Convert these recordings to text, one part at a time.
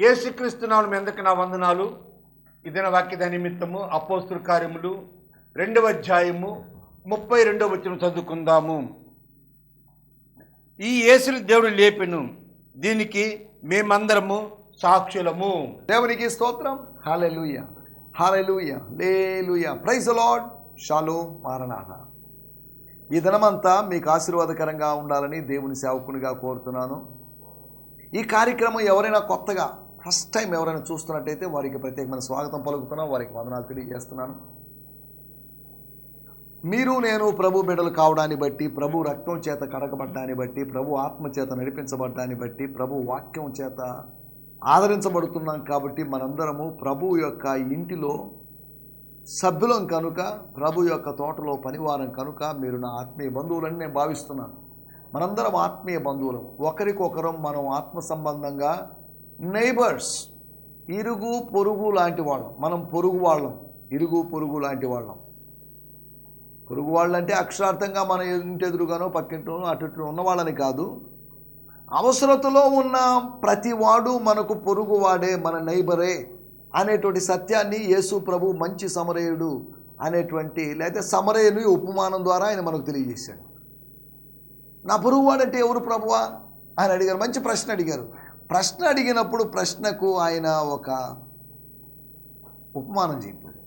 యేసుక్రీస్తు నామం ఎందుకు నా వందనాలు? ఇదిన వాక్యద నిమిత్తము అపోస్తుల కార్యములు రెండవ అధ్యాయము ముప్పై రెండవ వచ్చిన చదువుకుందాము. ఈ యేసుని దేవుడు లేపెను. దీనికి మేమందరము సాక్షులము. దేవునికి స్తోత్రం. హాలెలూయ హాలెలూయ లేలుయ ప్రైజ్ లార్డ్. షాలో మారనాథ. ఈ దినమంతా మీకు ఆశీర్వాదకరంగా ఉండాలని దేవుని సేవకునిగా కోరుతున్నాను. ఈ కార్యక్రమం ఎవరైనా కొత్తగా ఫస్ట్ టైం ఎవరైనా చూస్తున్నట్టయితే వారికి ప్రత్యేకమైన స్వాగతం పలుకుతున్నాను వారికి వందనాలు తెలియజేస్తున్నాను. మీరు నేను ప్రభు బిడ్డలు కావడాన్ని బట్టి ప్రభు రక్తం చేత కడగబడ్డాన్ని బట్టి ప్రభు ఆత్మ చేత నడిపించబడ్డాన్ని బట్టి ప్రభు వాక్యం చేత ఆదరించబడుతున్నాం కాబట్టి మనందరము ప్రభు యొక్క ఇంటిలో సభ్యులం కనుక ప్రభు యొక్క తోటలో పనివారం కనుక మీరు నా ఆత్మీయ బంధువులని నేను భావిస్తున్నాను. మనందరం ఆత్మీయ బంధువులం. ఒకరికొకరం మనం ఆత్మ సంబంధంగా నైబర్స్ ఇరుగు పొరుగు లాంటి వాళ్ళం. మనం పొరుగు వాళ్ళం. ఇరుగు పొరుగు లాంటి వాళ్ళం. పొరుగు వాళ్ళంటే అక్షరార్థంగా మన ఇంటి ఎదురుగానో పక్కింటోనో అటు ఉన్నవాళ్ళని ఉన్న వాళ్ళని కాదు. అవసరతలో ఉన్న ప్రతివాడు మనకు పొరుగువాడే మన నైబరే అనేటువంటి సత్యాన్ని యేసు ప్రభు మంచి సమరయుడు అనేటువంటి లేదా సమరయుని ఉపమానం ద్వారా ఆయన మనకు తెలియజేశాడు. నా పొరుగువాడంటే ఎవరు ప్రభువా? ఆయన అడిగారు. మంచి ప్రశ్న అడిగారు. ప్రశ్న అడిగినప్పుడు ప్రశ్నకు ఆయన ఒక ఉపమానం చెప్పాడు.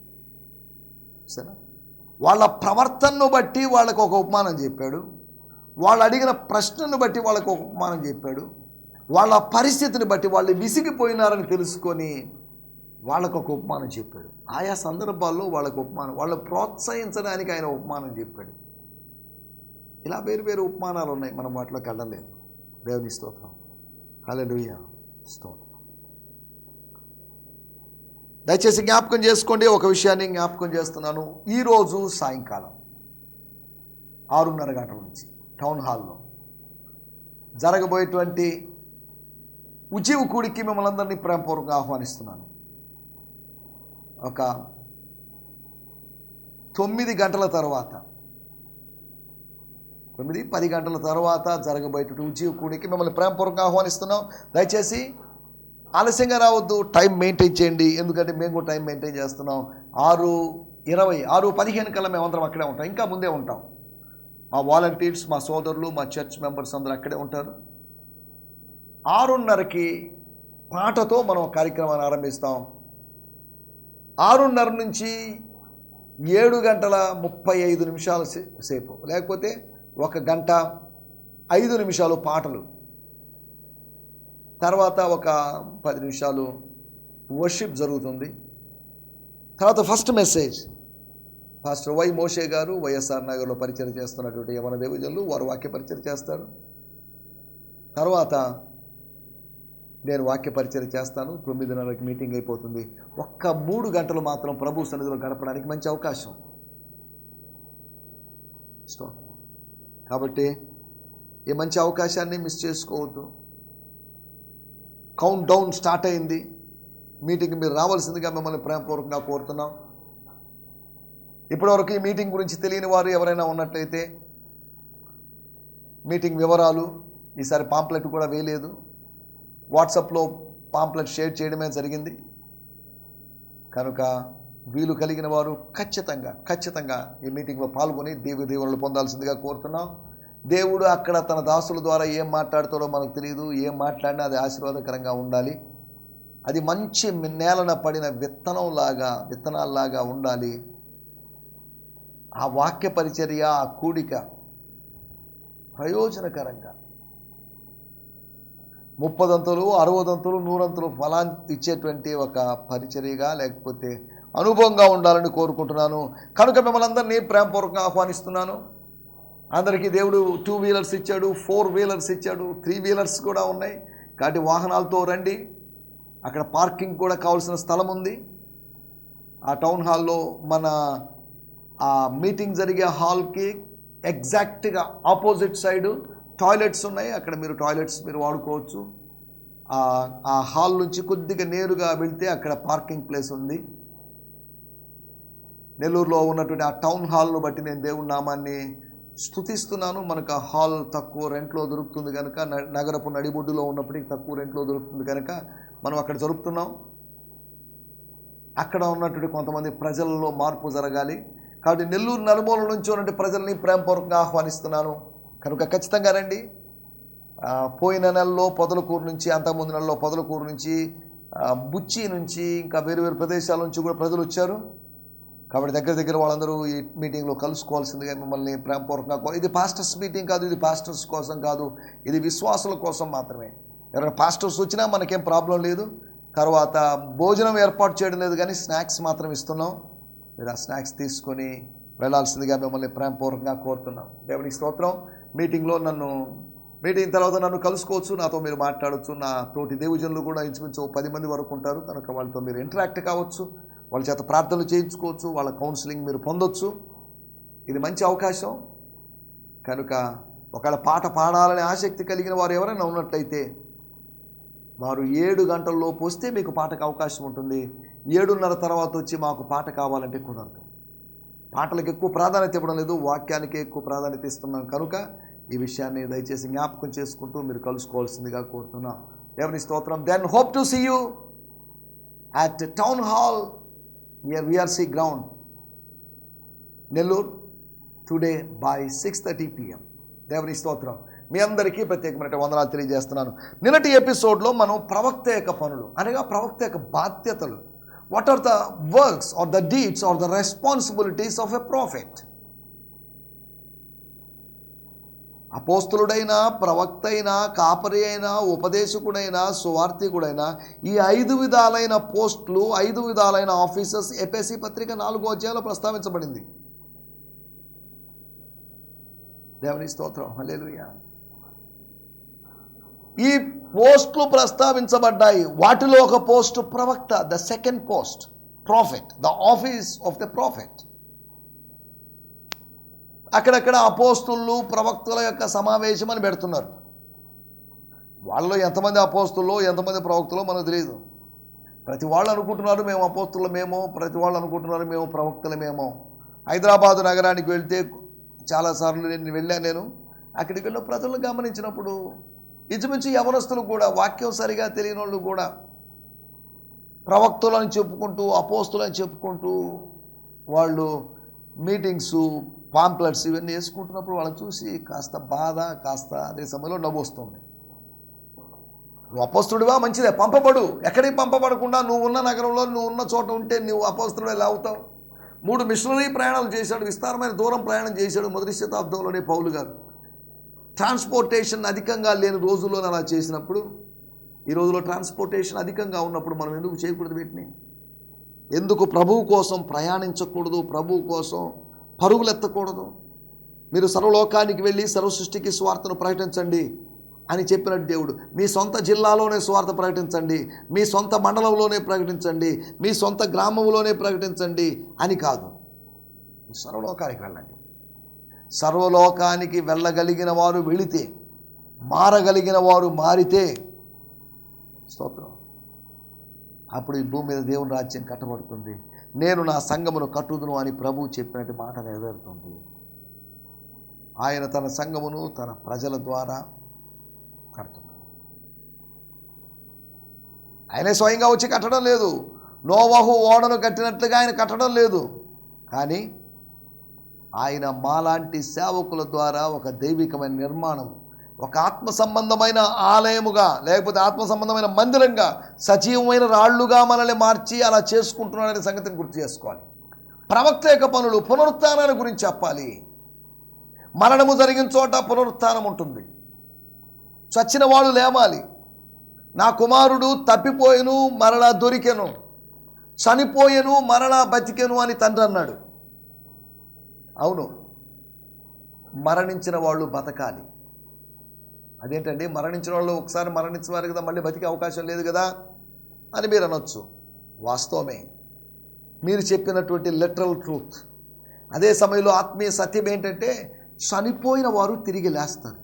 సరే వాళ్ళ ప్రవర్తనను బట్టి వాళ్ళకు ఒక ఉపమానం చెప్పాడు. వాళ్ళు అడిగిన ప్రశ్నను బట్టి వాళ్ళకు ఒక ఉపమానం చెప్పాడు. వాళ్ళ పరిస్థితిని బట్టి వాళ్ళు విసిగిపోయినారని తెలుసుకొని వాళ్ళకు ఒక ఉపమానం చెప్పాడు. ఆయా సందర్భాల్లో వాళ్ళకు ఉపమానం వాళ్ళు ప్రోత్సహించడానికి ఆయన ఉపమానం చెప్పాడు. ఇలా వేరు వేరు ఉపమానాలు ఉన్నాయి. మనం వాటిలోకి వెళ్ళలేదు. దేవుని స్తోత్రం. హల్లెలూయ. స్తోత్రం. దయచేసి జ్ఞాపకం చేసుకోండి ఒక విషయాన్ని జ్ఞాపకం చేస్తున్నాను. ఈరోజు సాయంకాలం ఆరున్నర గంటల నుంచి టౌన్ హాల్లో జరగబోయేటువంటి ఉజీవ కూడికి మిమ్మల్ని అందరినీ ప్రేమపూర్వకంగా ఆహ్వానిస్తున్నాను. ఒక తొమ్మిది గంటల తర్వాత తొమ్మిది పది గంటల తర్వాత జరగబోయేటువంటి ఉద్యోగ కూడికి మిమ్మల్ని ప్రేమపూర్వకంగా ఆహ్వానిస్తున్నాం. దయచేసి ఆలస్యంగా రావద్దు టైం మెయింటైన్ చేయండి. ఎందుకంటే మేము కూడా టైం మెయింటైన్ చేస్తున్నాం. ఆరు ఇరవై ఆరు పదిహేను కల్లా మేమందరం అక్కడే ఉంటాం. ఇంకా ముందే ఉంటాం. మా వాలంటీర్స్ మా సోదరులు మా చర్చ్ మెంబర్స్ అందరూ అక్కడే ఉంటారు. ఆరున్నరకి పాటతో మనం కార్యక్రమాన్ని ఆరంభిస్తాం. ఆరున్నర నుంచి ఏడు గంటల ముప్పై ఐదు నిమిషాల సే- సేపు. లేకపోతే ఒక గంట ఐదు నిమిషాలు పాటలు. తర్వాత ఒక పది నిమిషాలు వర్షిప్ జరుగుతుంది. తర్వాత first message. Pastor Y Moshe గారు వైఎస్ఆర్ నగర్లో పరిచయం చేస్తున్నటువంటి యవన దేవజనులు వారు వాక్య పరిచయం చేస్తారు. తర్వాత నేను వాక్య పరిచయం చేస్తాను. తొమ్మిదిన్నరకి మీటింగ్ అయిపోతుంది. ఒక్క మూడు గంటలు మాత్రం ప్రభు సన్నిధిలో గడపడానికి మంచి అవకాశం. స్తోత్రం. కాబట్టి ఈ మంచి అవకాశాన్ని మిస్ చేసుకోవద్దు. కౌంట్ డౌన్ స్టార్ట్ అయింది. మీటింగ్ మీరు రావాల్సిందిగా మిమ్మల్ని ప్రేమపూర్వకంగా కోరుతున్నాం. ఇప్పటివరకు ఈ మీటింగ్ గురించి తెలియని వారు ఎవరైనా ఉన్నట్లయితే మీటింగ్ వివరాలు ఈసారి పాంప్లెట్ కూడా వేయలేదు. వాట్సాప్లో పాంప్లెట్ షేర్ చేయడమే జరిగింది. కనుక వీలు కలిగిన వారు ఖచ్చితంగా ఖచ్చితంగా ఈ మీటింగ్లో పాల్గొని దేవి దేవుళ్ళు పొందాల్సిందిగా కోరుతున్నాం. దేవుడు అక్కడ తన దాసుల ద్వారా ఏం మాట్లాడతాడో మనకు తెలియదు ఏం మాట్లాడినా అది ఆశీర్వాదకరంగా ఉండాలి. అది మంచి నేలన పడిన విత్తనంలాగా విత్తనాల్లాగా ఉండాలి. ఆ వాక్య పరిచర్య ఆ కూడిక ప్రయోజనకరంగా. ముప్పదంతులు అరవదంతులు నూరంతులు ఫలాన్ని ఇచ్చేటువంటి ఒక పరిచర్యగా లేకపోతే అనుభవంగా ఉండాలని కోరుకుంటున్నాను. కనుక మిమ్మల్ని అందరినీ ప్రేమపూర్వకంగా ఆహ్వానిస్తున్నాను. అందరికీ దేవుడు టూ వీలర్స్ ఇచ్చాడు ఫోర్ వీలర్స్ ఇచ్చాడు త్రీ వీలర్స్ కూడా ఉన్నాయి. కాబట్టి వాహనాలతో రండి. అక్కడ పార్కింగ్ కూడా కావాల్సిన స్థలం ఉంది. ఆ టౌన్ హాల్లో మన ఆ మీటింగ్ జరిగే హాల్కి ఎగ్జాక్ట్గా ఆపోజిట్ సైడు టాయిలెట్స్ ఉన్నాయి. అక్కడ మీరు టాయిలెట్స్ మీరు వాడుకోవచ్చు. ఆ- హాల్ నుంచి కొద్దిగా నేరుగా వెళ్తే అక్కడ పార్కింగ్ ప్లేస్ ఉంది. నెల్లూరులో ఉన్నటువంటి ఆ టౌన్ హాల్ను బట్టి నేను దేవుని నామాన్ని స్థుతిస్తున్నాను మనకు ఆ హాల్ తక్కువ రెంట్లో దొరుకుతుంది కనుక న- నగరపు నడిబొడ్డులో ఉన్నప్పటికీ తక్కువ రెంట్లో దొరుకుతుంది కనుక మనం అక్కడ జరుపుతున్నాం. అక్కడ ఉన్నటువంటి కొంతమంది ప్రజలలో మార్పు జరగాలి. కాబట్టి నెల్లూరు నలుమూల నుంచి ఉన్నటువంటి ప్రజల్ని ప్రేమపూర్వకంగా ఆహ్వానిస్తున్నాను. కనుక ఖచ్చితంగా రండి. పోయిన నెలలో పొదలకూరు నుంచి అంతకుముందు నెలలో పొదలకూరు నుంచి బుచ్చి నుంచి ఇంకా వేరు వేరు ప్రదేశాల నుంచి కూడా ప్రజలు వచ్చారు. కాబట్టి దగ్గర దగ్గర వాళ్ళందరూ ఈ మీటింగ్లో కలుసుకోవాల్సిందిగా మిమ్మల్ని ప్రేమపూర్వకంగా ఇది పాస్టర్స్ మీటింగ్ కాదు ఇది పాస్టర్స్ కోసం కాదు ఇది విశ్వాసుల కోసం మాత్రమే. ఎవరైనా పాస్టర్స్ వచ్చినా మనకేం ప్రాబ్లం లేదు. తర్వాత భోజనం ఏర్పాటు చేయడం లేదు కానీ స్నాక్స్ మాత్రం ఇస్తున్నాం. మీరు ఆ స్నాక్స్ తీసుకొని వెళ్ళాల్సిందిగా మిమ్మల్ని ప్రేమపూర్వకంగా కోరుతున్నాం. దేవునికి స్తోత్రం. మీటింగ్లో నన్ను మీటింగ్ తర్వాత నన్ను కలుసుకోవచ్చు. నాతో మీరు మాట్లాడవచ్చు నా తోటి దేవజనులు కూడా ఇంచుమించు పది మంది వరకు ఉంటారు. కనుక వాళ్ళతో మీరు ఇంటరాక్ట్ కావచ్చు. వాళ్ళ చేత ప్రార్థనలు చేయించుకోవచ్చు వాళ్ళ కౌన్సిలింగ్ మీరు పొందొచ్చు. ఇది మంచి అవకాశం. కనుక ఒకవేళ పాట పాడాలనే ఆసక్తి కలిగిన వారు ఎవరైనా ఉన్నట్లయితే వారు ఏడు గంటల్లోపు వస్తే మీకు పాటకు అవకాశం ఉంటుంది. ఏడున్నర తర్వాత వచ్చి మాకు పాట కావాలంటే కుదరదు. పాటలకు ఎక్కువ ప్రాధాన్యత ఇవ్వడం లేదు. వాక్యానికి ఎక్కువ ప్రాధాన్యత ఇస్తున్నాం కనుక ఈ విషయాన్ని దయచేసి జ్ఞాపకం చేసుకుంటూ మీరు కలుసుకోవాల్సిందిగా కోరుతున్నాం. దేవుని స్తోత్రం. Then hope to see you at town hall near VRC ground Nellore today by six thirty PM దేవుని స్తోత్రం. మీ అందరికీ ప్రత్యేకమైన వందనాలు తెలియజేస్తున్నాను. నిన్నటి ఎపిసోడ్లో మనం ప్రవక్త యొక్క పనులు అనగా ప్రవక్త యొక్క బాధ్యతలు what are the works are the deeds are the responsibilities of a prophet అపోస్తులుడైనా ప్రవక్త అయినా కాపరి అయినా ఉపదేశకుడైనా సువార్థికుడైనా ఈ ఐదు విధాలైన పోస్టులు ఐదు విధాలైన ఆఫీసర్స్ ఎపిఎస్సి పత్రిక నాలుగో అధ్యాయంలో ప్రస్తావించబడింది. దేవుని స్తోత్రం. హల్లెలూయా. ఈ పోస్టులు ప్రస్తావించబడ్డాయి. వాటిలో ఒక పోస్ట్ ప్రవక్త the second post prophet the office of the prophet అక్కడక్కడ అపోస్తులు ప్రవక్తల యొక్క సమావేశం అని పెడుతున్నారు. వాళ్ళలో ఎంతమంది అపోస్తుల్లో ఎంతమంది ప్రవక్తలో మనకు తెలియదు ప్రతి వాళ్ళు అనుకుంటున్నారు మేము అపోస్తులమేమో ప్రతి వాళ్ళు అనుకుంటున్నారు మేము ప్రవక్తలమేమో హైదరాబాదు నగరానికి వెళ్తే చాలాసార్లు నేను వెళ్ళాను నేను. అక్కడికి వెళ్ళిన ప్రజలను గమనించినప్పుడు ఇంచుమించు యవనస్తులు కూడా వాక్యం సరిగా తెలియని వాళ్ళు కూడా ప్రవక్తులని చెప్పుకుంటూ అపోస్తులని చెప్పుకుంటూ వాళ్ళు మీటింగ్స్ పాంప్లెట్స్ ఇవన్నీ వేసుకుంటున్నప్పుడు వాళ్ళని చూసి కాస్త బాధ కాస్త అదే సమయంలో నవ్వు వస్తుంది. నువ్వు అపస్తుడివా? మంచిదే. పంపబడు. ఎక్కడికి పంపబడకుండా నువ్వు ఉన్న నగరంలో నువ్వు ఉన్న చోట ఉంటే నువ్వు అపోస్తుడు ఎలా అవుతావు? మూడు మిషనరీ ప్రయాణాలు చేశాడు. విస్తారమైన దూరం ప్రయాణం చేశాడు మొదటి శతాబ్దంలోనే పౌలు గారు. ట్రాన్స్పోర్టేషన్ అధికంగా లేని రోజుల్లో అలా చేసినప్పుడు ఈ రోజులో ట్రాన్స్పోర్టేషన్ అధికంగా ఉన్నప్పుడు మనం ఎందుకు చేయకూడదు వీటిని? ఎందుకు ప్రభువు కోసం ప్రయాణించకూడదు? ప్రభువు కోసం పరుగులెత్తకూడదు మీరు సర్వలోకానికి వెళ్ళి సర్వ సృష్టికి స్వార్థను ప్రకటించండి అని చెప్పినట్టు దేవుడు. మీ సొంత జిల్లాలోనే స్వార్థ ప్రకటించండి. మీ సొంత మండలంలోనే ప్రకటించండి. మీ సొంత గ్రామంలోనే ప్రకటించండి అని కాదు. సర్వలోకానికి వెళ్ళండి. సర్వలోకానికి వెళ్ళగలిగిన వారు వెళితే మారగలిగిన వారు మారితే స్తోత్రం. అప్పుడు ఈ భూమి మీద దేవుని రాజ్యం కట్టబడుతుంది. నేను నా సంఘమును కట్టుదును అని ప్రభు చెప్పినట్టు మాట నెరవేరుతుంది. ఆయన తన సంఘమును తన ప్రజల ద్వారా కడుతున్నాడు. ఆయనే స్వయంగా వచ్చి కట్టడం లేదు. నోవహు ఓడను కట్టినట్లుగా ఆయన కట్టడం లేదు. కానీ ఆయన మాలాంటి సేవకుల ద్వారా ఒక దైవికమైన నిర్మాణం ఒక ఆత్మ సంబంధమైన ఆలయముగా లేకపోతే ఆత్మ సంబంధమైన మందిరంగా సజీవమైన రాళ్ళుగా మనల్ని మార్చి అలా చేసుకుంటున్నాడనే సంగతిని గుర్తు చేసుకోవాలి. ప్రవక్త యొక్క పనులు పునరుత్నాన్ని గురించి చెప్పాలి. మరణము జరిగిన చోట పునరుత్నం ఉంటుంది. చచ్చిన వాళ్ళు లేవాలి. నా కుమారుడు తప్పిపోయెను మరలా దొరికెను. చనిపోయెను మరలా బతికెను అని తండ్రి అన్నాడు. అవును. మరణించిన వాళ్ళు బతకాలి. అదేంటండి? మరణించిన వాళ్ళు ఒకసారి మరణించేవారు కదా మళ్ళీ బతికే అవకాశం లేదు కదా అని మీరు అనొచ్చు. వాస్తవమే. మీరు చెప్పినటువంటి లిటరల్ ట్రూత్ అదే సమయంలో ఆత్మీయ సత్యం ఏంటంటే చనిపోయిన వారు తిరిగి లేస్తారు.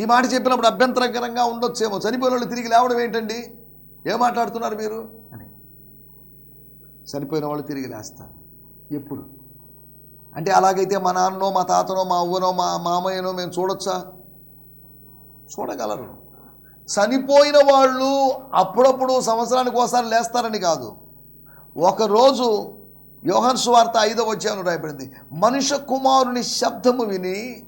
ఈ మాట చెప్పినప్పుడు అభ్యంతరకరంగా ఉండొచ్చేమో. చనిపోయిన వాళ్ళు తిరిగి లేవడం ఏంటండి? ఏం మాట్లాడుతున్నారు మీరు? అని. చనిపోయిన వాళ్ళు తిరిగి లేస్తారు. ఎప్పుడు? అంటే అలాగైతే మా నాన్ననో మా తాతనో మా అవ్వనో మా మామయ్యనో మేము చూడొచ్చా? చూడగలరు. చనిపోయిన వాళ్ళు అప్పుడప్పుడు సంవత్సరానికి ఒకసారి లేస్తారని కాదు. ఒకరోజు యోహన్ సువార్త ఐదవ వచ్చాను రాయబడింది. మనుష్య కుమారుని శబ్దము విని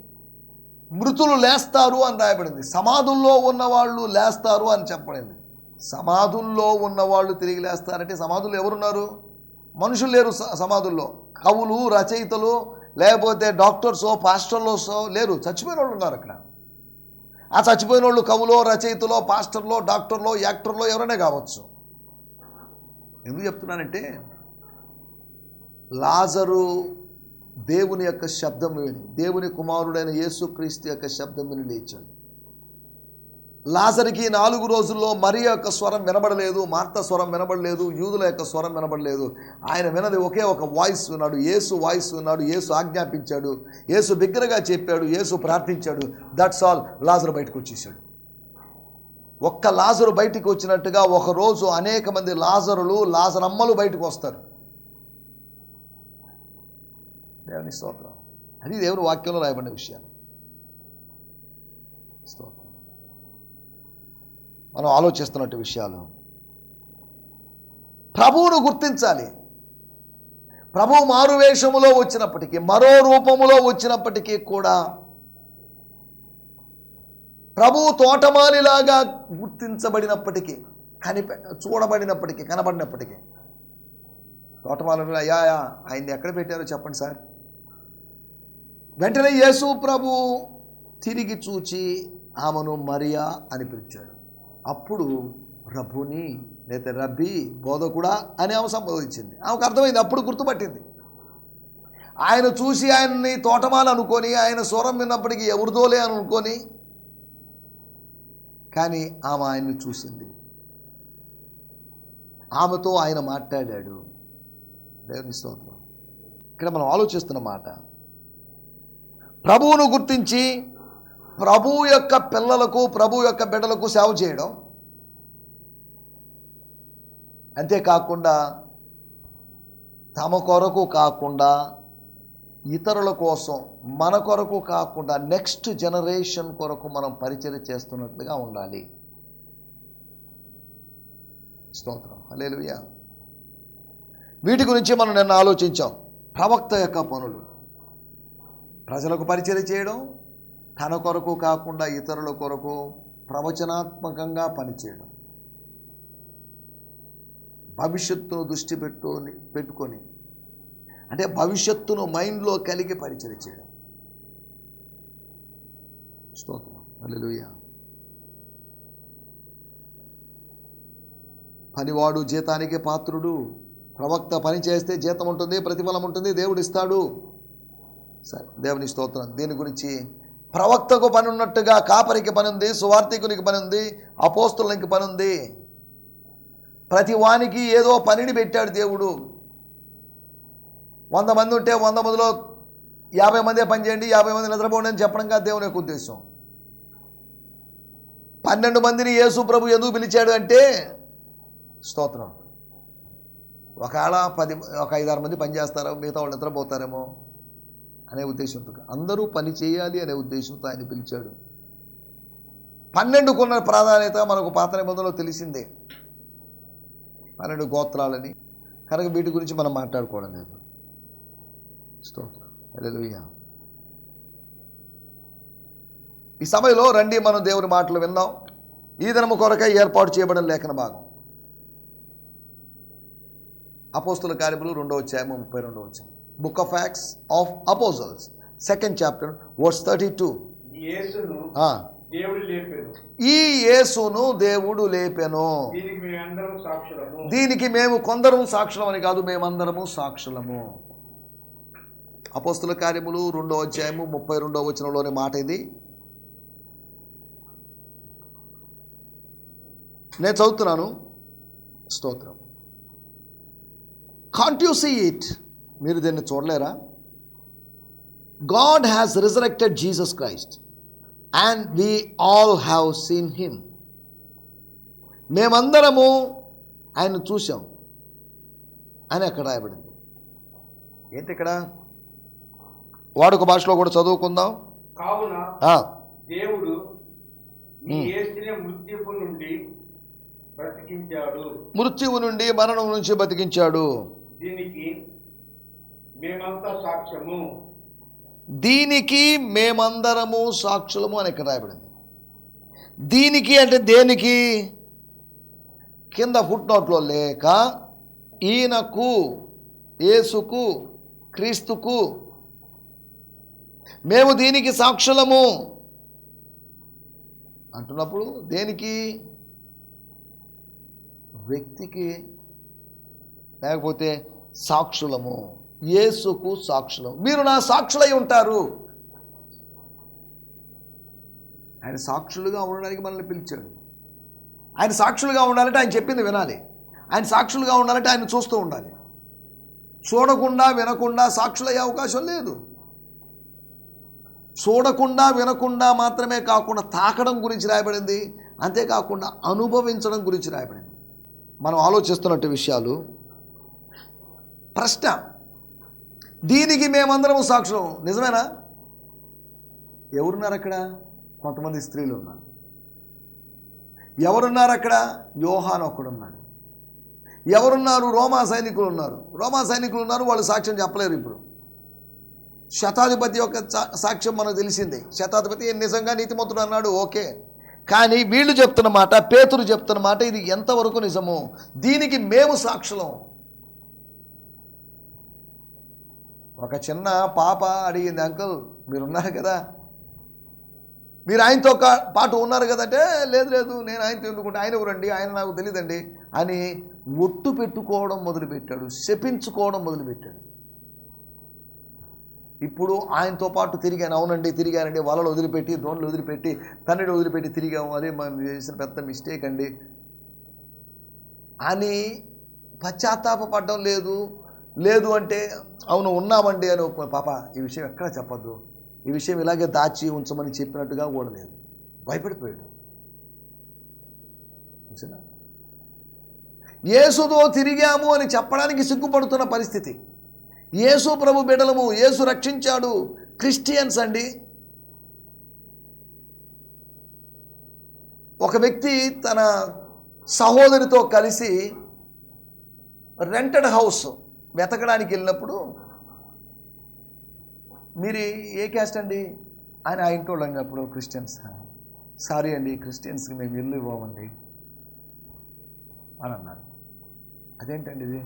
మృతులు లేస్తారు అని రాయబడింది. సమాధుల్లో ఉన్నవాళ్ళు లేస్తారు అని చెప్పబడింది. సమాధుల్లో ఉన్నవాళ్ళు తిరిగి లేస్తారంటే సమాధులు ఎవరున్నారు? మనుషులు లేరు స- సమాధుల్లో. కవులు రచయితలు లేకపోతే డాక్టర్సో పాస్టర్లోసో లేరు. చచ్చిపోయిన వాళ్ళు ఉన్నారు అక్కడ. ఆ చచ్చిపోయిన వాళ్ళు కవులో రచయితలో పాస్టర్లో డాక్టర్లో యాక్టర్లో ఎవరైనా కావచ్చు. ఎందుకు చెప్తున్నానంటే లాజరు దేవుని యొక్క శబ్దం విని దేవుని కుమారుడైన యేసుక్రీస్తు యొక్క శబ్దం విని లేచాడు. లాజరికి నాలుగు రోజుల్లో మరి యొక్క స్వరం వినబడలేదు మార్త స్వరం వినబడలేదు యూదుల యొక్క స్వరం వినబడలేదు. ఆయన వినది ఒకే ఒక వాయిస్ విన్నాడు ఏసు వాయిస్ విన్నాడు యేసు ఆజ్ఞాపించాడు. యేసు బిగ్గరగా చెప్పాడు. యేసు ప్రార్థించాడు. దట్స్ ఆల్ లాజరు బయటకు వచ్చేసాడు. ఒక్క లాజరు బయటికి వచ్చినట్టుగా ఒకరోజు అనేక మంది లాజరులు లాజరమ్మలు బయటకు వస్తారు. దేవుని స్తోత్రం. అది దేవుని వాక్యంలో రాయబడిన విషయాలు. స్తోత్రం. మనం ఆలోచిస్తున్నట్టు విషయాలు. ప్రభువును గుర్తించాలి. ప్రభు మారువేషములో వచ్చినప్పటికీ మరో రూపములో వచ్చినప్పటికీ కూడా ప్రభు తోటమాలిలాగా గుర్తించబడినప్పటికీ కనిపె చూడబడినప్పటికీ కనబడినప్పటికీ. తోటమాలి అయ్యా అయ్యా, ఆయన్ని ఎక్కడ పెట్టారో చెప్పండి సార్. వెంటనే యేసు ప్రభు తిరిగి చూచి ఆమెను మరియా అని పిలిచాడు. అప్పుడు రబ్బుని లేదా రబ్బీ బోధకుడా అని ఆమె సంబోధించింది. ఆమెకు అర్థమైంది అప్పుడు గుర్తుపట్టింది. ఆయన చూసి ఆయన్ని తోటమాలు అనుకొని ఆయన స్వరం విన్నప్పటికీ ఎవరిదోలే అని అనుకొని కానీ ఆమె ఆయన్ని చూసింది. ఆమెతో ఆయన మాట్లాడాడు. దేవుని స్తోత్రం. ఇక్కడ మనం ఆలోచిస్తున్న మాట ప్రభువును గుర్తించి ప్రభు యొక్క పిల్లలకు ప్రభు యొక్క బిడ్డలకు సేవ చేయడం. అంతేకాకుండా తమ కొరకు కాకుండా ఇతరుల కోసం మన కొరకు కాకుండా నెక్స్ట్ జనరేషన్ కొరకు మనం పరిచయం చేస్తున్నట్లుగా ఉండాలి. స్తోత్రం. అలేలుయ్య వీటి గురించి మనం నిన్న ఆలోచించాం. ప్రవక్త యొక్క పనులు. ప్రజలకు పరిచయం చేయడం తన కొరకు కాకుండా ఇతరుల కొరకు ప్రవచనాత్మకంగా పనిచేయడం. భవిష్యత్తును దృష్టి పెట్టుకొని పెట్టుకొని అంటే భవిష్యత్తును మైండ్లో కలిగి పరిచయం చేయడం. స్తోత్రం. అల్లెలుయ్య పనివాడు జీతానికి పాత్రుడు. ప్రవక్త పని చేస్తే జీతం ఉంటుంది ప్రతిఫలం ఉంటుంది దేవుడు ఇస్తాడు. సరే దేవుని స్తోత్రం. దీని గురించి ప్రవక్తకు పని ఉన్నట్టుగా కాపరికి పని ఉంది సువార్థికునికి పని ఉంది అపోస్తులకి పని ఉంది ప్రతి వానికి ఏదో పనిని పెట్టాడు దేవుడు. వంద మంది ఉంటే వంద మందిలో యాభై మందే పని చేయండి యాభై మంది నిద్రపోండి అని చెప్పడం కాదు దేవుని యొక్క ఉద్దేశం. పన్నెండు మందిని యేసు ప్రభు ఎందుకు పిలిచాడు అంటే స్తోత్రం. ఒకవేళ పది ఒక ఐదారు మంది పనిచేస్తారు మిగతా వాళ్ళు నిద్రపోతారేమో అనే ఉద్దేశంతో. అందరూ పని చేయాలి అనే ఉద్దేశంతో ఆయన పిలిచాడు. పన్నెండుకున్న ప్రాధాన్యత మనకు పాత నిబంధనలో తెలిసిందే. పన్నెండు గోత్రాలని. కనుక వీటి గురించి మనం మాట్లాడుకోవడం లేదు. స్తోత్రం. ఈ సమయంలో రండి మనం దేవుని మాటలు విందాం. ఈ దినము కొరకై ఏర్పాటు చేయబడిన లేఖన భాగం. అపోస్తుల కార్యములు రెండో అధ్యాయము ముప్పై రెండో వచ్చాయి book of acts of apostles second chapter words thirty two ఈ యేసును దేవుడు లేపెను. దీనికి మేము కొందరం సాక్షులం అని కాదు మేమందరము సాక్షులము. అపోస్తుల కార్యములు రెండో అధ్యాయము ముప్పై రెండో వచనంలోని మాట ఇది. నేను చదువుతున్నాను. స్తోత్రం. కాంట్ యు సీ ఇట్ మీరు దీన్ని చూడలేరా? God has resurrected Jesus Christ and we all have seen him మేమందరము ఆయన చూసాం అని అక్కడ రాయబడింది. ఏంటి ఇక్కడ? వాడుక భాషలో కూడా చదువుకుందాం. కావున దేవుడు మృత్యువు నుండి బ్రతికించాడు మృత్యువు నుండి మరణం నుంచి బతికించాడు. దీనికి మేమంతా సాక్ష్యము. దీనికి మేమందరము సాక్షులము అని ఇక్కడ రాయబడింది. దీనికి అంటే దేనికి? కింద ఫుట్నోట్లో లేక ఈయనకు యేసుకు క్రీస్తుకు. మేము దీనికి సాక్షులము. అంటున్నప్పుడు దేనికి? వ్యక్తికి. లేకపోతే సాక్షులము. యేసుకు సాక్షులు. మీరు నా సాక్షులై ఉంటారు. ఆయన సాక్షులుగా ఉండడానికి మనల్ని పిలిచాడు. ఆయన సాక్షులుగా ఉండాలంటే ఆయన చెప్పింది వినాలి. ఆయన సాక్షులుగా ఉండాలంటే ఆయన చూస్తూ ఉండాలి. చూడకుండా వినకుండా సాక్షులయ్యే అవకాశం లేదు. చూడకుండా వినకుండా మాత్రమే కాకుండా తాకడం గురించి రాయబడింది. అంతేకాకుండా అనుభవించడం గురించి రాయబడింది. మనం ఆలోచిస్తున్నట్టు విషయాలు ప్రశ్న దీనికి మేమందరము సాక్షులం. నిజమేనా? ఎవరున్నారు అక్కడ కొంతమంది స్త్రీలు ఉన్నారు. ఎవరున్నారు అక్కడ యోహాన్ ఒకడున్నాడు. ఎవరున్నారు? రోమా సైనికులు ఉన్నారు. రోమా సైనికులు ఉన్నారు వాళ్ళు సాక్ష్యం చెప్పలేరు ఇప్పుడు. శతాధిపతి యొక్క సాక్ష్యం మనకు తెలిసిందే. శతాధిపతి నిజంగా నీతిమంతుడు అన్నాడు? ఓకే. కానీ వీళ్ళు చెప్తున్న మాట పేతురు చెప్తున్న మాట ఇది ఎంతవరకు నిజమో? దీనికి మేము సాక్షులం. ఒక చిన్న పాప అడిగింది అంకుల్ మీరున్నారు కదా? మీరు ఆయనతో పాటు ఉన్నారు కదంటే లేదు లేదు నేను ఆయనతో ఎందుకుంటే? ఆయన ఎవరండి ఆయన నాకు తెలియదండి అని ఒట్టు పెట్టుకోవడం మొదలుపెట్టాడు శపించుకోవడం మొదలుపెట్టాడు. ఇప్పుడు ఆయనతో పాటు తిరిగాను అవునండి తిరిగానండి వలలు వదిలిపెట్టి దోణలు వదిలిపెట్టి తండ్రిని వదిలిపెట్టి తిరిగాము అదే మనం చేసిన పెద్ద మిస్టేక్ అండి అని పశ్చాత్తాపడడం లేదు. లేదు అంటే అవును ఉన్నామండి అని పాప ఈ విషయం ఎక్కడ చెప్పద్దు. ఈ విషయం ఇలాగే దాచి ఉంచమని చెప్పినట్టుగా కూడా లేదు. భయపడిపోయాడు. చూసారా తిరిగాము అని చెప్పడానికి సిగ్గుపడుతున్న పరిస్థితి. యేసు ప్రభు బిడలము యేసు రక్షించాడు. క్రిస్టియన్స్ అండి. ఒక వ్యక్తి తన సహోదరితో కలిసి రెంటెడ్ హౌస్ వెతకడానికి వెళ్ళినప్పుడు మీరు ఏ క్యాస్ట్ అండి? ఆయన ఆ ఇంట్లో అన్నప్పుడు క్రిస్టియన్స్ సారీ అండి క్రిస్టియన్స్కి మేము ఇల్లు ఇవ్వమండి. అని అన్నారు. అదేంటండి ఇది?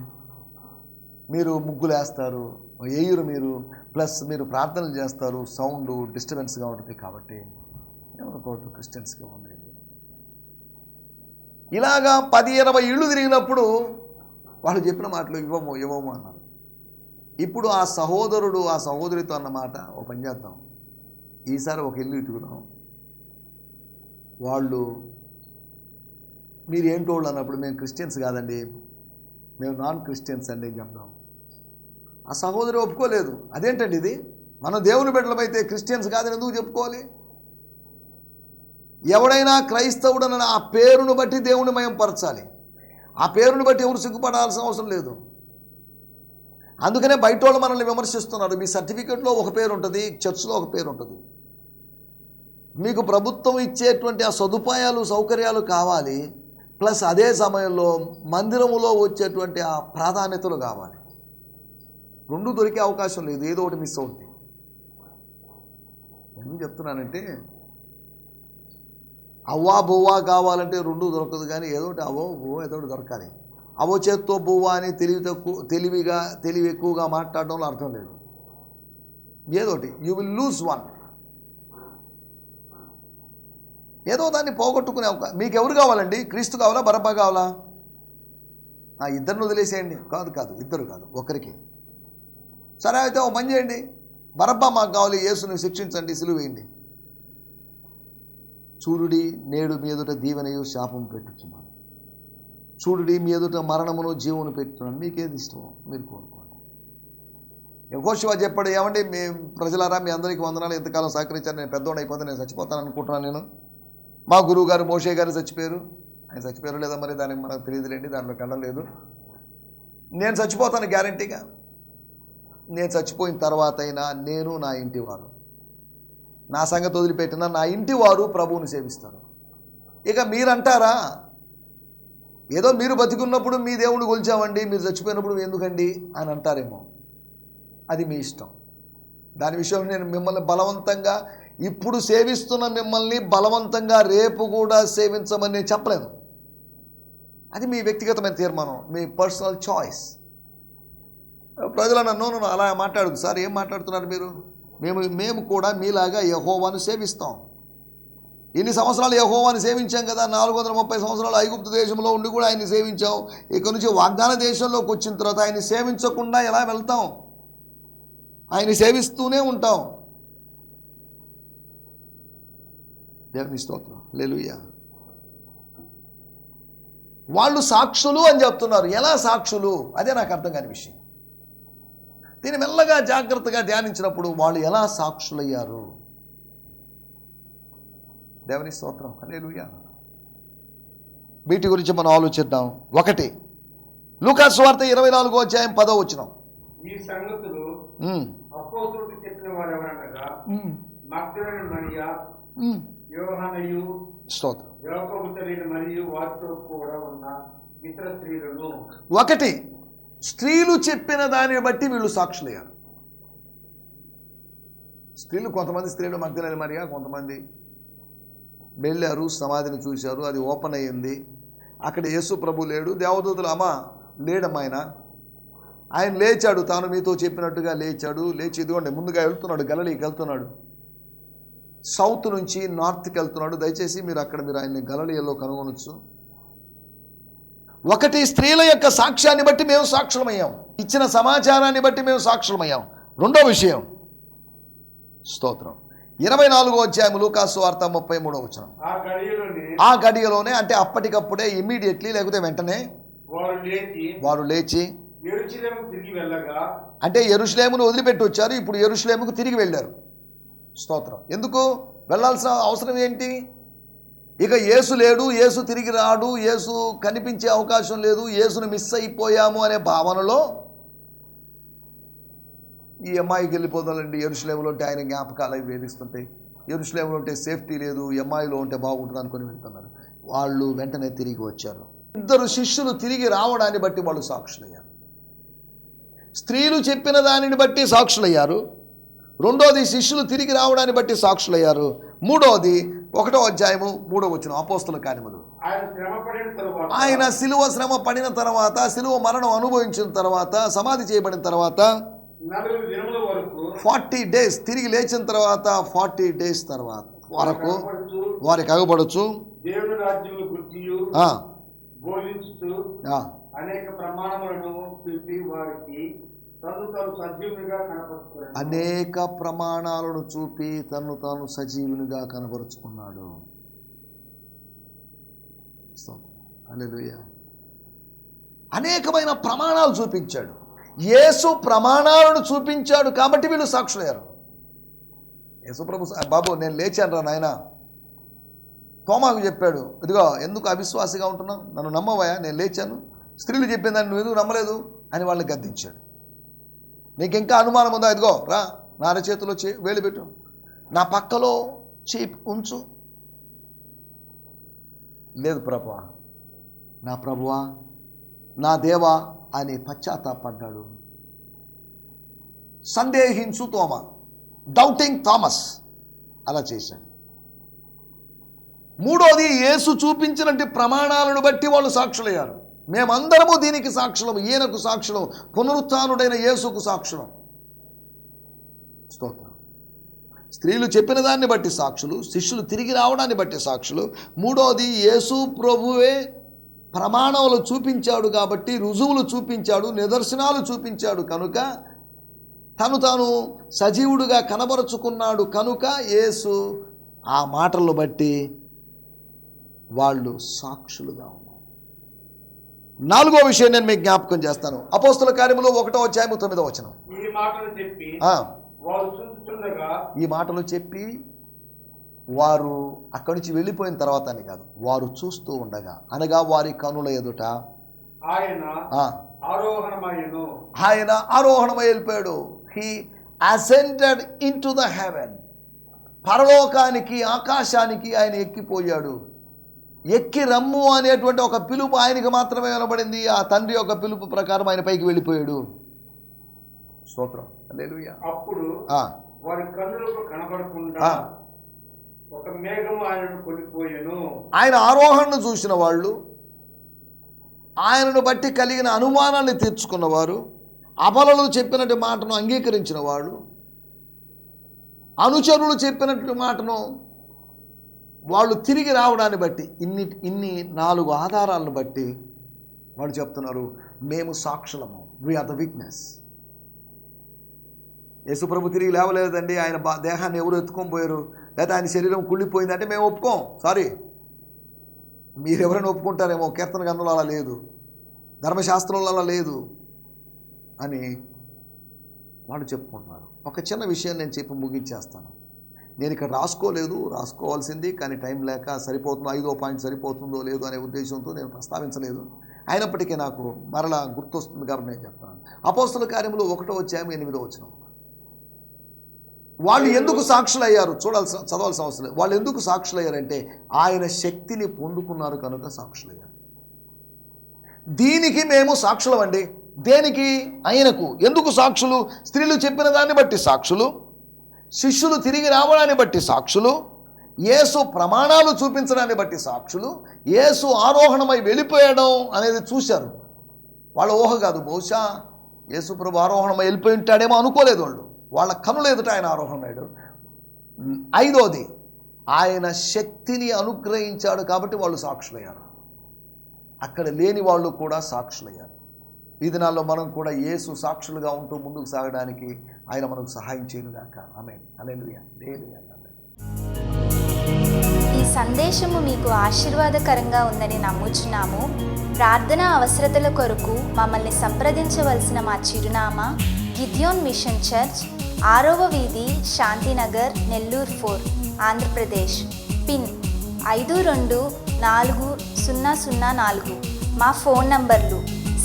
మీరు ముగ్గులు వేస్తారు వేయరు మీరు ప్లస్ మీరు ప్రార్థనలు చేస్తారు సౌండ్ డిస్టర్బెన్స్గా ఉంటుంది కాబట్టి ఏమనుకోవద్దు క్రిస్టియన్స్కి ఉంది ఇలాగా పది ఇరవై ఇళ్ళు తిరిగినప్పుడు వాళ్ళు చెప్పిన మాటలు ఇవ్వము ఇవ్వము అన్నారు. ఇప్పుడు ఆ సహోదరుడు ఆ సహోదరితో అన్న మాట పని చేద్దాం. ఈసారి ఒక ఇల్లు ఇట్టుకున్నాం వాళ్ళు మీరు ఏంటోళ్ళు అన్నప్పుడు మేము క్రిస్టియన్స్ కాదండి. మేము నాన్ క్రిస్టియన్స్ అండి అని చెప్దాం. ఆ సహోదరి ఒప్పుకోలేదు. అదేంటండి ఇది? మన దేవుని బిడ్డలమైతే క్రిస్టియన్స్ కాదని ఎందుకు చెప్పుకోవాలి? ఎవడైనా క్రైస్తవుడన ఆ పేరును బట్టి దేవుని మయం పరచాలి ఆ పేరును బట్టి ఎవరు సిగ్గుపడాల్సిన అవసరం లేదు. అందుకనే బయట వాళ్ళు మనల్ని విమర్శిస్తున్నారు. మీ సర్టిఫికెట్లో ఒక పేరు ఉంటుంది చర్చ్లో ఒక పేరు ఉంటుంది. మీకు ప్రభుత్వం ఇచ్చేటువంటి ఆ సదుపాయాలు సౌకర్యాలు కావాలి. ప్లస్ అదే సమయంలో మందిరములో వచ్చేటువంటి ఆ ప్రాధాన్యతలు కావాలి. రెండు దొరికే అవకాశం లేదు. ఏదో ఒకటి మిస్ అవుతుంది ఏం చెప్తున్నానంటే అవ్వా బువ్వా కావాలంటే రెండు దొరకదు కానీ ఏదో ఒకటి అవో బువ్వ ఏదో ఒకటి దొరకాలి. అవో చేత్తో బువ్వ అని తెలివి తక్కువ తెలివిగా తెలివి ఎక్కువగా మాట్లాడడంలో అర్థం లేదు. ఏదోటి యూ విల్ లూజ్ వన్ ఏదో దాన్ని పోగొట్టుకునే అవకాశం మీకు ఎవరు కావాలండి? క్రీస్తు కావాలా బరబ్బా కావాలా? ఆ ఇద్దరిని వదిలేసేయండి. కాదు కాదు ఇద్దరు కాదు ఒకరికి. సరే అయితే ఓ పని చేయండి. బరబ్బా మాకు కావాలి యేసుని శిక్షించండి సిలువేయండి చూడుడి నేడు మీ ఎదుట దీవెనయు శాపం పెట్టుతున్నాను చూడుడి మీ ఎదుట మరణమును జీవును పెట్టుతున్నాను మీకేది ఇష్టమో మీరు కోరుకోండి. యహోశివ చెప్పాడు ఏమండి మీ ప్రజలారా మీ అందరికీ వందనాలు. ఎంతకాలం సహకరించారు. నేను పెద్దోడు అయిపోతే నేను చచ్చిపోతాను అనుకుంటున్నాను నేను. మా గురువు గారు మోషే గారు చచ్చిపోయారు. ఆయన చచ్చిపోయారు లేదా మరి దానికి మనకు తెలియదులేండి దాంట్లో కండం లేదు. నేను చచ్చిపోతాను గ్యారంటీగా. నేను చచ్చిపోయిన తర్వాత అయినా నేను నా ఇంటి వారు. నా సంగతి వదిలిపెట్టిన నా ఇంటి వారు ప్రభువుని సేవిస్తారు. ఇక మీరంటారా? ఏదో మీరు బతికున్నప్పుడు మీ దేవుడు కొలిచామండి మీరు చచ్చిపోయినప్పుడు ఎందుకండి అని అంటారేమో. అది మీ ఇష్టం. దాని విషయంలో నేను మిమ్మల్ని బలవంతంగా ఇప్పుడు సేవిస్తున్న మిమ్మల్ని బలవంతంగా రేపు కూడా సేవించమని నేను చెప్పలేను అది మీ వ్యక్తిగతమైన తీర్మానం మీ పర్సనల్ చాయిస్. ప్రజలు నన్ను నన్ను అలా మాట్లాడదు సార్ ఏం మాట్లాడుతున్నారు మీరు? మేము మేము కూడా మీలాగా యహోవాను సేవిస్తాం. ఇన్ని సంవత్సరాలు యహోవాని సేవించాం కదా నాలుగు వందల ముప్పై సంవత్సరాలు ఐగుప్తు దేశంలో ఉండి కూడా ఆయన్ని సేవించాం ఇక్కడ నుంచి వాగ్దాన దేశంలోకి వచ్చిన తర్వాత ఆయన్ని సేవించకుండా ఎలా వెళ్తాం? ఆయన్ని సేవిస్తూనే ఉంటాం. దేవుని స్తోత్రం. లేలుయ్యా వాళ్ళు సాక్షులు అని చెప్తున్నారు. ఎలా సాక్షులు? అదే నాకు అర్థం కాని విషయం. దీన్ని మెల్లగా జాగ్రత్తగా ధ్యానించినప్పుడు వాళ్ళు ఎలా సాక్షులయ్యారు? దేవుని స్తోత్రం. హల్లెలూయా. వీటి గురించి మనం ఆలోచిద్దాం. ఒకటి లూకాస్ వార్త ఇరవై నాలుగో అధ్యాయం పదో వచ్చినాం ఒకటి స్త్రీలు చెప్పిన దానిని బట్టి వీళ్ళు సాక్షులయ్యారు. స్త్రీలు కొంతమంది స్త్రీలు మగ్ధులైన మరియా కొంతమంది వెళ్ళారు సమాధిని చూశారు అది ఓపెన్ అయ్యింది. అక్కడ యేసు ప్రభు లేడు. దేవదూతులు అమ్మ లేడమ్మ ఆయన. ఆయన లేచాడు. తాను మీతో చెప్పినట్టుగా లేచాడు. లేచి ఇదిగోండి ముందుగా వెళ్తున్నాడు గలలీకి వెళ్తున్నాడు. సౌత్ నుంచి నార్త్కి వెళ్తున్నాడు. దయచేసి మీరు అక్కడ మీరు ఆయన్ని గలలీలో కనుగొనొచ్చు. ఒకటి స్త్రీల యొక్క సాక్ష్యాన్ని బట్టి మేము సాక్షులమయ్యాం. ఇచ్చిన సమాచారాన్ని బట్టి మేము సాక్షులమయ్యాం. రెండో విషయం. స్తోత్రం. ఇరవై నాలుగో అధ్యాయము లూకాసు వార్త ముప్పై మూడో వచనం. ఆ గడియలోనే అంటే అప్పటికప్పుడే ఇమ్మీడియట్లీ లేకపోతే వెంటనే వారు లేచి అంటే ఎరుషులేమును వదిలిపెట్టి వచ్చారు ఇప్పుడు ఎరుషులేముకు తిరిగి వెళ్ళారు. స్తోత్రం. ఎందుకు? వెళ్ళాల్సిన అవసరం ఏంటి? ఇక యేసు లేడు యేసు తిరిగి రాడు యేసు కనిపించే అవకాశం లేదు యేసును మిస్ అయిపోయాము అనే భావనలో ఈ అమ్మాయికి వెళ్ళిపోదాలండి ఎరుషులేములో ఉంటే ఆయన జ్ఞాపకాలు అవి వేధిస్తుంటాయి ఎరుషులేములో ఉంటే సేఫ్టీ లేదు ఈ అమ్మాయిలో ఉంటే బాగుంటుంది అనుకుని వెళ్తున్నారు. వాళ్ళు వెంటనే తిరిగి వచ్చారు. ఇద్దరు శిష్యులు తిరిగి రావడాన్ని బట్టి వాళ్ళు సాక్షులయ్యారు. స్త్రీలు చెప్పిన దానిని బట్టి సాక్షులయ్యారు. రెండోది శిష్యులు తిరిగి రావడాన్ని బట్టి సాక్షులయ్యారు. మూడోది ఒకటో అధ్యాయము మూడో వచ్చిన అపోస్తుల కార్యములు. ఆయన సిలువ శ్రమ పడిన తర్వాత సిలువ మరణం అనుభవించిన తర్వాత సమాధి చేయబడిన తర్వాత ఫార్టీ డేస్ తిరిగి లేచిన తర్వాత ఫార్టీ డేస్ తర్వాత వరకు వారికి అగపడచ్చు ఆ, అనేక ప్రమాణములను వారికి అనేక ప్రమాణాలను చూపి తను తాను సజీవునిగా కనబరుచుకున్నాడు అనేకమైన ప్రమాణాలు చూపించాడు. యేసు ప్రమాణాలను చూపించాడు కాబట్టి వీళ్ళు సాక్షులయ్యారు. యేసుప్రభు బాబు నేను లేచాను రా నాయన. తోమాకు చెప్పాడు ఇదిగో ఎందుకు అవిశ్వాసిగా ఉంటున్నావు? నన్ను నమ్మవయా నేను లేచాను. స్త్రీలు చెప్పిన దాన్ని నువ్వు ఎందుకు నమ్మలేదు? అని వాళ్ళని గద్దించాడు. నీకు ఇంకా అనుమానం ఉందా? ఇదిగో రా. నా అరచేతిలో చే వేలు పెట్టు. నా పక్కలో చేయి ఉంచు. లేదు ప్రభువా. నా ప్రభువా నా దేవా అని పశ్చాత్తాపడ్డాడు. సందేహించు తోమ. డౌటింగ్ థామస్ అలా చేశాడు. మూడోది యేసు చూపించినట్టు ప్రమాణాలను బట్టి వాళ్ళు సాక్షులయ్యారు. మేమందరము దీనికి సాక్షులం. ఈయనకు సాక్షులం. పునరుత్నుడైన యేసుకు సాక్షులం. స్తోత్రం. స్త్రీలు చెప్పిన దాన్ని బట్టి సాక్షులు శిష్యులు తిరిగి రావడాన్ని బట్టి సాక్షులు. మూడోది యేసు ప్రభువే ప్రమాణములు చూపించాడు కాబట్టి రుజువులు చూపించాడు నిదర్శనాలు చూపించాడు కనుక తను తాను సజీవుడుగా కనబరుచుకున్నాడు కనుక యేసు ఆ మాటలను బట్టి వాళ్ళు సాక్షులుగా ఉన్నారు. నాలుగో విషయం నేను మీకు జ్ఞాపకం చేస్తాను. అపోస్తుల కార్యములో ఒకటో అధ్యాయము తొమ్మిదో వచనం. ఈ మాటలు చెప్పి వారు అక్కడి నుంచి వెళ్ళిపోయిన తర్వాత అని కాదు వారు చూస్తూ ఉండగా అనగా వారి కనుల ఎదుట ఆయన ఆరోహణమై వెళ్ళిపోయాడు he ascended into the heaven పరలోకానికి ఆకాశానికి ఆయన ఎక్కిపోయాడు. ఎక్కి రమ్ము అనేటువంటి ఒక పిలుపు ఆయనకి మాత్రమే వినబడింది. ఆ తండ్రి యొక్క పిలుపు ప్రకారం ఆయన పైకి వెళ్ళిపోయాడు. స్తోత్రం. హల్లెలూయా. అప్పుడు ఆ. వారి కన్నులకు కనబడకుండా. ఒక మేఘము ఆయనను కొనిపోయెను. ఆయన ఆరోహణను చూసిన వాళ్ళు ఆయనను బట్టి కలిగిన అనుమానాన్ని తీర్చుకున్నవారు అబలలు చెప్పినట్టు మాటను అంగీకరించిన వాళ్ళు అనుచరులు చెప్పినట్టు మాటను వాళ్ళు తిరిగి రావడాన్ని బట్టి ఇన్ని ఇన్ని నాలుగు ఆధారాలను బట్టి వాళ్ళు చెప్తున్నారు మేము సాక్షులము. వీఆర్ ద వీక్నెస్ యేసుప్రభు తిరిగి లేవలేదండి. ఆయన బా దేహాన్ని ఎవరు ఎత్తుకొని పోయారు? లేదా ఆయన శరీరం కుళ్ళిపోయిందంటే మేము ఒప్పుకోం. సారీ మీరు ఎవరైనా ఒప్పుకుంటారేమో. కీర్తన గంధంలో అలా లేదు. ధర్మశాస్త్రంలో అలా లేదు అని వాళ్ళు చెప్పుకుంటున్నారు. ఒక చిన్న విషయం నేను చెప్పి ముగించేస్తాను. నేను ఇక్కడ రాసుకోలేదు రాసుకోవాల్సింది కానీ టైం లేక సరిపోతుందో ఐదో పాయింట్ సరిపోతుందో లేదో అనే ఉద్దేశంతో నేను ప్రస్తావించలేదు. అయినప్పటికీ నాకు మరలా గుర్తొస్తుంది కాబట్టి నేను చెప్తాను అపోస్తుల కార్యములు ఒకటో వచ్చాము ఎనిమిదో వచ్చిన వాళ్ళు ఎందుకు సాక్షులయ్యారు? చూడాల్సిన చదవాల్సిన అవసరం లేదు. వాళ్ళు ఎందుకు సాక్షులయ్యారంటే ఆయన శక్తిని పొందుకున్నారు కనుక సాక్షులయ్యారు. దీనికి మేము సాక్షులం అండి దేనికి? ఆయనకు. ఎందుకు సాక్షులు? స్త్రీలు చెప్పిన దాన్ని బట్టి సాక్షులు. శిష్యులు తిరిగి రావడాన్ని బట్టి సాక్షులు యేసు ప్రమాణాలు చూపించడాన్ని బట్టి సాక్షులు యేసు ఆరోహణమై వెళ్ళిపోయడం అనేది చూశారు. వాళ్ళ ఊహ కాదు బహుశా యేసు ప్రభు ఆరోహణమై వెళ్ళిపోయి ఉంటాడేమో అనుకోలేదు వాళ్ళు. వాళ్ళ కనులు ఎదుట ఆయన ఆరోహణాడు ఐదోది ఆయన శక్తిని అనుగ్రహించాడు కాబట్టి వాళ్ళు సాక్షులయ్యారు. అక్కడ లేని వాళ్ళు కూడా సాక్షులయ్యారు. ఈ దినాల్లో మనం కూడా యేసు సాక్షులుగా ఉంటూ ముందుకు సాగడానికి ఆయన మనకు సహాయం చేయనుగాక. ఆమె అలెలుయా దేవుయా ఈ సందేశము మీకు ఆశీర్వాదకరంగా ఉందని నమ్ముచున్నాము. ప్రార్థన అవసరతల కొరకు మమ్మల్ని సంప్రదించవలసిన మా చిరునామా గిద్యోన్ మిషన్ చర్చ్ ఆరవ వీధి శాంతినగర్ నెల్లూరు ఫోర్ ఆంధ్రప్రదేశ్. పిన్ ఐదు రెండు నాలుగు సున్నా సున్నా నాలుగు. మా ఫోన్ నంబర్లు